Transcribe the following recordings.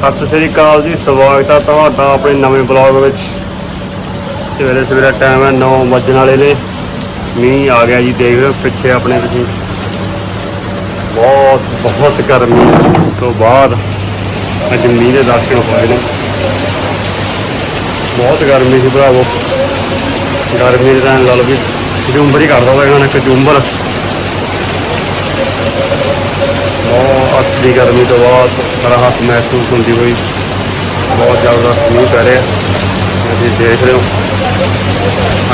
ਸਤਿ ਸ੍ਰੀ ਅਕਾਲ ਜੀ, ਸਵਾਗਤ ਹੈ ਤੁਹਾਡਾ ਆਪਣੇ ਨਵੇਂ ਬਲੌਗ ਵਿੱਚ। ਸਵੇਰੇ ਸਵੇਰੇ ਟਾਈਮ ਹੈ 9 ਵੱਜਣ ਵਾਲੇ ਨੇ। ਮੀਂਹ ਆ ਗਿਆ ਜੀ, ਦੇਖ ਰਹੇ ਹੋ ਪਿੱਛੇ ਆਪਣੇ ਤੁਸੀਂ। ਬਹੁਤ ਬਹੁਤ ਗਰਮੀ ਤੋਂ ਬਾਅਦ ਅੱਜ ਮੀਂਹ ਦੇ ਦਰਸ਼ਨ ਹੋਏ ਨੇ। ਬਹੁਤ ਗਰਮੀ ਸੀ ਭਰਾਵੋ। ਗਰਮੀ ਦੇ ਟਾਈਮ ਲਾ ਲਓ ਵੀ ਜੂੰਬਰ ਹੀ ਕਰਦਾ ਹੋਇਆ ਇਹਨਾਂ ਨੇ ਕਜੂੰਬਰ ਬਹੁਤ ਅੱਤ ਦੀ ਗਰਮੀ ਤੋਂ ਬਹੁਤ ਰਾਹਤ ਮਹਿਸੂਸ ਹੁੰਦੀ ਹੋਈ ਬਹੁਤ ਜ਼ਿਆਦਾ ਮੀਂਹ ਪੈ ਰਿਹਾ। ਤੁਸੀਂ ਦੇਖ ਰਹੇ ਹੋ।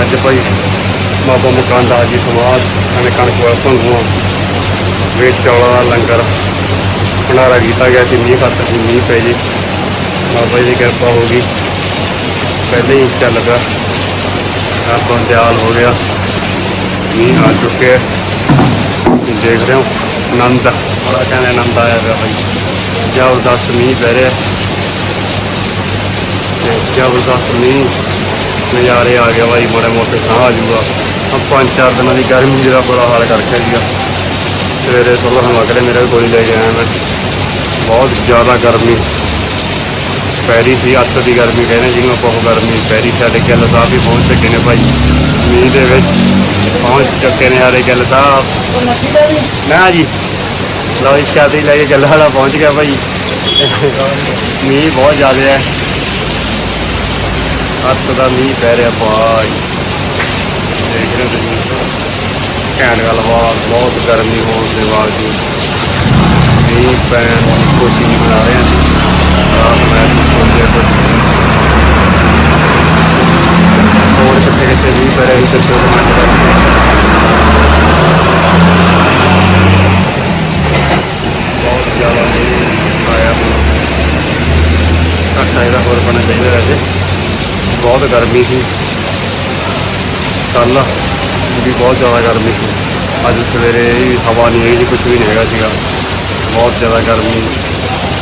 ਅੱਜ ਭਾਈ ਬਾਬਾ ਮਕਾਨ ਦਾ ਜੀ ਸਮਾਜ ਐਵੇਂ ਕਣਕ ਵਾਲਾ ਸੰਗੂਆਂ ਵੇਚ ਚੌਲਾਂ ਦਾ ਲੰਗਰ ਭੰਡਾਰਾ ਕੀਤਾ ਗਿਆ ਸੀ। ਮੀਂਹ ਖਾਤਰ ਸੀ, ਮੀਂਹ ਪੈ ਜੀ ਬਾਬਾ ਜੀ ਦੀ ਕਿਰਪਾ ਹੋ ਗਈ। ਪਹਿਲੇ ਹੀ ਚੱਲ ਗਿਆ ਆਪਾਂ ਦਿਆਲ ਹੋ ਗਿਆ। ਮੀਂਹ ਆ ਚੁੱਕਿਆ। ਤੁਸੀਂ ਦੇਖ ਰਹੇ ਹੋ ਆਨੰਦ, ਬੜਾ ਕਹਿੰਦੇ ਆਨੰਦ ਆਇਆ ਪਿਆ ਭਾਈ ਜ਼ਬਰਦਸਤ ਮੀਂਹ ਪੈ ਰਿਹਾ। ਤੇ ਜ਼ਬਰਦਸਤ ਮੀਂਹ, ਨਜ਼ਾਰੇ ਆ ਗਿਆ ਭਾਈ ਮਾੜੇ ਮੋਟੇ ਸਾਹ ਆ ਜੂਗਾ। ਆ ਪੰਜ ਚਾਰ ਦਿਨਾਂ ਦੀ ਗਰਮੀ ਜਿਹੜਾ ਬੜਾ ਹਾਲ ਕਰਕੇ ਸੀਗਾ। ਸਵੇਰੇ ਸੁਬਹ ਲੱਗ ਰਿਹਾ ਮੇਰੇ ਕੋਲ ਲੈ ਕੇ ਆਇਆ ਮੈਂ। ਬਹੁਤ ਜ਼ਿਆਦਾ ਗਰਮੀ। ਪੈਰੀ ਸੀ, ਅੱਤ ਦੀ ਗਰਮੀ ਕਹਿੰਦੇ ਜਿਹਨੂੰ ਆਪਾਂ ਉਹ ਗਰਮੀ ਪੈਰੀ। ਸਾਡੇ ਗਿੱਲ ਸਾਹਿਬ ਵੀ ਪਹੁੰਚ ਚੁੱਕੇ ਨੇ ਭਾਈ। ਮੀਂਹ ਦੇ ਵਿੱਚ ਪਹੁੰਚ ਚੁੱਕੇ ਨੇ ਸਾਡੇ ਗਿੱਲ ਸਾਹਿਬ ਨਾ ਜੀ, ਲਓ ਇਸ ਚਾਦੀ ਲੈ ਕੇ ਗੱਲਾਂ ਵਾਲਾ ਪਹੁੰਚ ਗਿਆ ਭਾਈ। ਮੀਂਹ ਬਹੁਤ ਜ਼ਿਆਦਾ ਹੈ। ਅੱਤ ਦਾ ਮੀਂਹ ਪੈ ਰਿਹਾ ਭਾਈ। ਦੇਖ ਰਹੇ ਹੋ ਤੁਸੀਂ। ਘੈਂਟ ਗੱਲਬਾਤ ਬਹੁਤ ਗਰਮੀ ਹੋਣ ਦੇ ਬਾਵਜੂਦ। ਮੀਂਹ ਪੈਣ ਦੀ ਕੋਸ਼ਿਸ਼ ਬਣਾ ਰਹੇ ਹਾਂ ਰਾਤ ਮੈਂ ਸੋਚਿਆ ਕੁਝ ਹੋਰ ਕਿੱਥੇ ਕਿੱਥੇ ਮੀਂਹ ਪੈ ਰਿਹਾ ਸੀ ਤੇ ਦੋ ਮਿੰਟ ਦਾ ਬਹੁਤ ਜ਼ਿਆਦਾ ਮੀਂਹ ਆਇਆ ਘੱਟਾ ਇਹਦਾ ਹੋਰ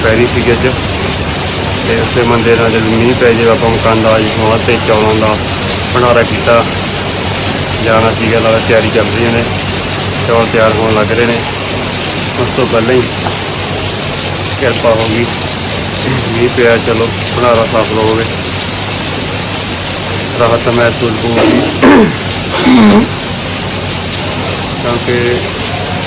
ਪੈ ਰਹੀ ਸੀ ਅੱਜ। ਤੇ ਉਸੇ ਮੰਦੇ ਨਾਲ ਜਦ ਮੀਂਹ ਪੈ ਜਾਵੇ, ਆਪਾਂ ਮਕਾਨ ਦਾ ਜੀ ਸਮਾਂ ਤੇ ਚੌਲਾਂ ਦਾ ਭੰਡਾਰਾ ਕੀਤਾ। ਜਾਣਾ ਸੀਗਾ, ਨਾਲ ਤਿਆਰੀ ਚੱਲ ਰਹੀਆਂ ਨੇ। ਚੌਲ ਤਿਆਰ ਹੋਣ ਲੱਗ ਰਹੇ ਨੇ। ਉਸ ਤੋਂ ਪਹਿਲਾਂ ਹੀ ਕਿਰਪਾ ਹੋ ਗਈ। ਮੀਂਹ ਪਿਆ, ਚਲੋ, ਭੰਡਾਰਾ ਸਾਫ਼ ਹੋ ਗਏ ਰਾਹਤ ਮਹਿਸੂਸ ਹੋਊਗੀ। ਕਿਉਂਕਿ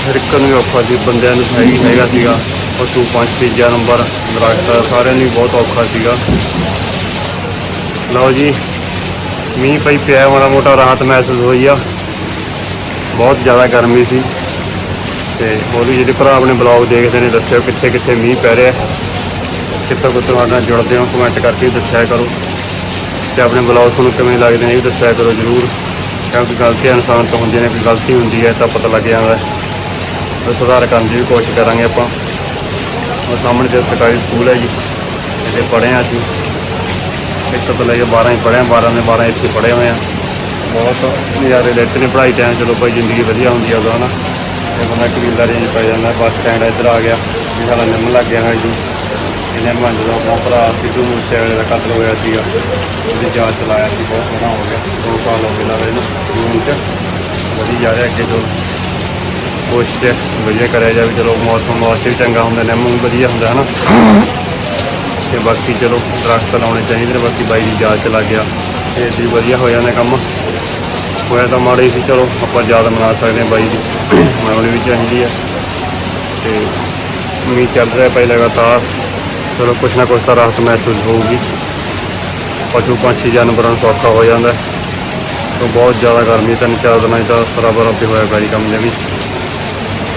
ਹਰ ਇੱਕ ਨੂੰ ਔਖਾ ਸੀ, ਬੰਦਿਆਂ ਨੂੰ ਸਹੀ ਹੈਗਾ ਸੀਗਾ। ਪਸ਼ੂ ਪੰਛੀ ਜਾਨਵਰ ਦਰਖਤ ਸਾਰਿਆਂ ਨੂੰ ਹੀ ਬਹੁਤ ਔਖਾ ਸੀਗਾ। ਲਓ ਜੀ, ਮੀਂਹ ਪਈ ਪਿਆ, ਮਾੜਾ ਮੋਟਾ ਰਾਹਤ ਮਹਿਸੂਸ ਹੋਈ ਆ। ਬਹੁਤ ਜ਼ਿਆਦਾ ਗਰਮੀ ਸੀ। ਤੇ ਹੋਰ ਵੀ ਜਿਹੜੇ ਭਰਾ ਆਪਣੇ ਬਲੌਗ ਦੇਖਦੇ ਨੇ, ਦੱਸਿਓ ਕਿੱਥੇ ਕਿੱਥੇ ਮੀਂਹ ਪੈ ਰਿਹਾ। ਕਿੱਥੋਂ ਕਿੱਥੋਂ ਸਾਡੇ ਨਾਲ ਜੁੜਦੇ ਹੋ ਕਮੈਂਟ ਕਰਕੇ ਦੱਸਿਆ ਕਰੋ। ਤੇ ਆਪਣੇ ਬਲੌਗ ਤੁਹਾਨੂੰ ਕਿਵੇਂ ਲੱਗਦੇ ਨੇ, ਇਹ ਵੀ ਦੱਸਿਆ ਕਰੋ ਜਰੂਰ। ਕਿਉਂਕਿ ਗਲਤੀਆਂ ਇਨਸਾਨ ਤੋਂ ਹੁੰਦੀਆਂ ਨੇ, ਕੋਈ ਗਲਤੀ ਹੁੰਦੀ ਹੈ ਤਾਂ ਪਤਾ ਲੱਗ ਜਾਂਦਾ ਹੈ। ਸੁਧਾਰ ਕਰਨ ਦੀ ਵੀ ਕੋਸ਼ਿਸ਼ ਕਰਾਂਗੇ ਆਪਾਂ। ਉਹ ਸਾਹਮਣੇ ਤੇ ਸਰਕਾਰੀ ਸਕੂਲ ਹੈ ਜੀ, ਇੱਥੇ ਪੜ੍ਹੇ ਹਾਂ ਅਸੀਂ। ਇੱਕ ਤੋਂ ਲੈ ਕੇ 12 ਹੀ ਪੜ੍ਹੇ ਹਾਂ 12 ਦੇ 12 ਇੱਥੇ ਪੜ੍ਹੇ ਹੋਏ ਆ ਬਹੁਤ ਨਜ਼ਾਰੇ ਲੈਤੇ ਨੇ ਪੜ੍ਹਾਈ ਟਾਈਮ ਚਲੋ ਭਾਈ ਜ਼ਿੰਦਗੀ ਵਧੀਆ ਹੁੰਦੀ ਆ ਉਦੋਂ ਨਾ ਇਹ ਬੰਦਾ ਕਬੀਲਦਾਰੀ ਚ ਪੈ ਜਾਂਦਾ, ਬੱਸ ਸਟੈਂਡ ਇੱਧਰ ਆ ਗਿਆ ਇਹ ਸਾਡਾ ਨਿੰਮ ਲੱਗ ਗਿਆ ਹੈ ਜੀ। ਇਹਨੇ ਮਨ ਜਦੋਂ ਆਪਣਾ ਭਰਾ ਸਿੱਧੂ ਮੂਸੇਵਾਲੇ ਦਾ ਕਤਲ ਹੋਇਆ ਸੀਗਾ, ਉਹਦੀ ਜਾਂਚ ਚਲਾਇਆ ਸੀ, ਬਹੁਤ ਸੋਹਣਾ ਹੋ ਗਿਆ, ਦੋ ਸਾਲ ਹੋ ਗਏ ਨਾਲ ਇਹਨੂੰ ਜੂਨ ਚ। ਵਧੀ ਜਾ ਰਿਹਾ ਅੱਗੇ ਤੋਂ। ਕੋਸ਼ਿਸ਼ ਵਧੀਆ ਕਰਿਆ ਜਾਵੇ, ਚਲੋ ਮੌਸਮ ਵਾਸਤੇ ਵੀ ਚੰਗਾ ਹੁੰਦਾ, ਨਿੰਮ ਵੀ ਵਧੀਆ ਹੁੰਦਾ, ਹਨਾ? ਤੇ ਬਾਕੀ ਚਲੋ ਦਰਖਤ ਲਾਉਣੇ ਚਾਹੀਦੇ ਨੇ, ਬਾਕੀ ਬਾਈ ਦੀ ਜਾਂਚ ਚਲਾ ਗਿਆ ਇਹ ਵੀ ਵਧੀਆ ਹੋ ਜਾਂਦਾ ਕੰਮ। ਹੋਇਆ ਤਾਂ ਮਾੜੇ ਸੀ, ਚਲੋ ਆਪਾਂ ਯਾਦ ਮਨਾ ਸਕਦੇ ਹਾਂ ਬਾਈ ਦੀ ਮਨਾਉਣੀ ਵੀ ਚਾਹੀਦੀ ਹੈ ਤੇ ਮੀਂਹ ਚੱਲ ਰਿਹਾ ਭਾਈ ਲਗਾਤਾਰ, ਚਲੋ ਕੁਛ ਨਾ ਕੁਛ ਤਾਂ ਰਾਹਤ ਮਹਿਸੂਸ ਹੋਊਗੀ। ਪਸ਼ੂ ਪੰਛੀ, ਜਾਨਵਰਾਂ ਨੂੰ ਸੌਖਾ ਹੋ ਜਾਂਦਾ। ਹੈ। ਬਹੁਤ ਜ਼ਿਆਦਾ ਗਰਮੀ, ਤਿੰਨ ਚਾਰ ਦਿਨਾਂ 'ਚ ਤਾਂ ਸਰਾਬਰ ਆਪੇ ਹੋਇਆ ਬਾਈ ਕੰਮ ਦੇ ਵੀ